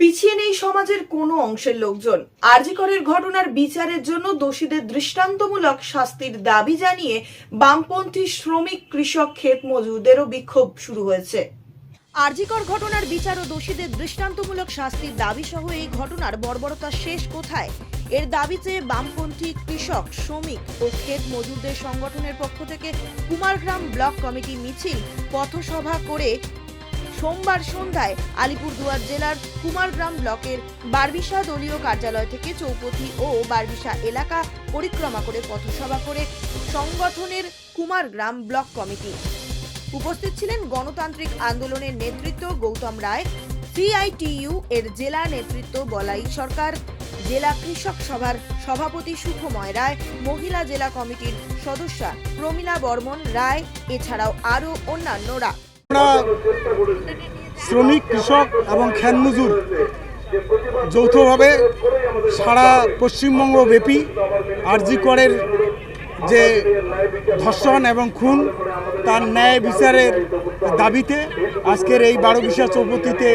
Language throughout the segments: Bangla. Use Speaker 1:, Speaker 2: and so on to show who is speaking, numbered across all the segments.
Speaker 1: পিছিয়ে নেই সমাজের কোনো অংশের লোকজন। আরজিকরের ঘটনার বিচারের জন্য দোষীদের দৃষ্টান্তমূলক শাস্তির দাবি জানিয়ে বামপন্থী শ্রমিক কৃষক ক্ষেত মজুরদেরও বিক্ষোভ শুরু হয়েছে। আরজিকর ঘটনার বিচার ও দোষীদের দৃষ্টান্তমূলক শাস্তির দাবি সহ এই ঘটনার বর্বরতা শেষ কোথায়? এর দাবিতে বামপন্থী কৃষক, শ্রমিক ও ক্ষেত মজুরদের সংগঠনের পক্ষ থেকে কুমারগ্রাম ব্লক কমিটি মিছিল, পথসভা করে সোমবার সন্ধ্যায় আলিপুরদুয়ার জেলার কুমারগ্রাম ব্লকের বারবিশা দলীয় কার্যালয় থেকে চৌপথি ও বারবিশা এলাকা পরিক্রমা করে পথসভা করে সংগঠনের কুমারগ্রাম ব্লক কমিটি। উপস্থিত ছিলেন গণতান্ত্রিক আন্দোলনের নেতৃত্ব গৌতম রায়, সিআইটিইউ এর জেলা নেতৃত্ব বলাই সরকার, জেলা কৃষক সভার সভাপতি সুখময় রায়, মহিলা জেলা কমিটির সদস্যা প্রমীলা বর্মন রায়, এছাড়াও আরও অন্যান্যরা।
Speaker 2: আমরা শ্রমিক, কৃষক এবং খ্যানমজুর যৌথভাবে সারা পশ্চিমবঙ্গ ব্যাপী আরজি করের যে ধর্ষণ এবং খুন, তার ন্যায় বিচারের দাবিতে আজকের এই বারো বিশা চৌপতিতে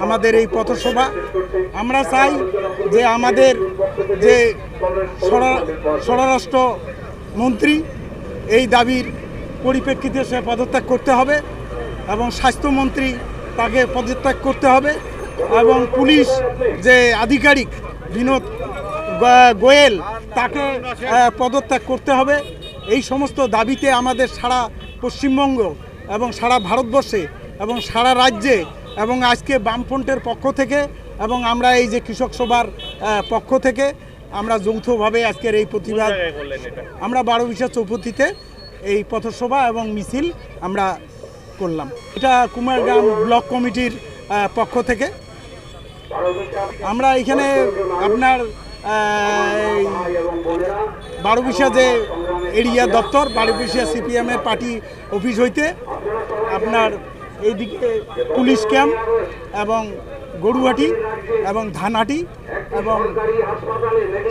Speaker 2: আমাদের এই পথসভা। আমরা চাই যে আমাদের যে স্বরা- স্বরাষ্ট্র মন্ত্রী এই দাবির পরিপ্রেক্ষিতে সে পদত্যাগ করতে হবে। এবং স্বাস্থ্যমন্ত্রী তাকে পদত্যাগ করতে হবে এবং পুলিশ যে আধিকারিক বিনোদ গোয়েল তাকে পদত্যাগ করতে হবে। এই সমস্ত দাবিতে আমাদের সারা পশ্চিমবঙ্গ এবং সারা ভারতবর্ষে এবং সারা রাজ্যে এবং আজকে বামফ্রন্টের পক্ষ থেকে এবং আমরা এই যে কৃষক সভার পক্ষ থেকে আমরা যৌথভাবে আজকের এই প্রতিবাদ আমরা বারো বিশা চৌপতিতে এই পথসভা এবং মিছিল আমরা করলাম। এটা কুমারগ্রাম ব্লক কমিটির পক্ষ থেকে। আমরা এখানে আপনার বারোবিশা যে এরিয়া দপ্তর বারোবিশা সিপিএমের পার্টি অফিস হইতে আপনার এইদিকে পুলিশ ক্যাম্প এবং গরুহাটি এবং ধানহাটি এবং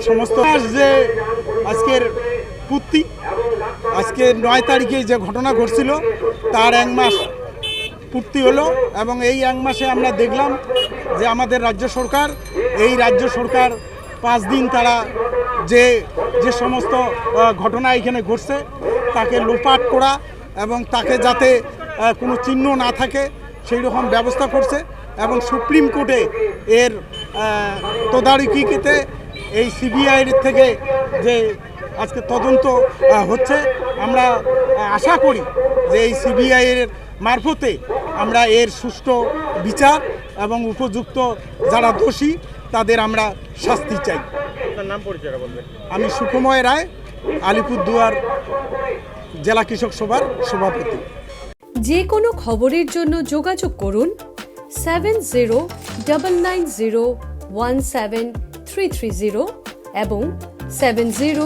Speaker 2: সমস্ত যে আজকের পূর্তি আজকে নয় তারিখে যে ঘটনা ঘটছিল, তার এক মাস পূর্তি হলো এবং এই এক মাসে আমরা দেখলাম যে আমাদের রাজ্য সরকার, এই রাজ্য সরকার পাঁচ দিন তারা যে যে সমস্ত ঘটনা এখানে ঘটছে, তাকে লোপাট করা এবং তাকে যাতে কোনো চিহ্ন না থাকে সেই রকম ব্যবস্থা করছে এবং সুপ্রিম কোর্টে এর তদারকিতে এই সিবিআইয়ের থেকে যে আজকে তদন্ত হচ্ছে। আমরা আশা করি যে এই সিবিআইয়ের মারফতে আমরা এর সুষ্ঠু বিচার এবং উপযুক্ত যারা দোষী তাদের আমরা শাস্তি চাই।
Speaker 3: নাম পরিচয়টা বলবেন।
Speaker 2: আমি সুখময় রায় আলিপুরদুয়ার জেলা কৃষক সভার সভাপতি।
Speaker 4: যে কোনো খবরের জন্য যোগাযোগ করুন seven zero double nine zero one seven three three zero এবং seven zero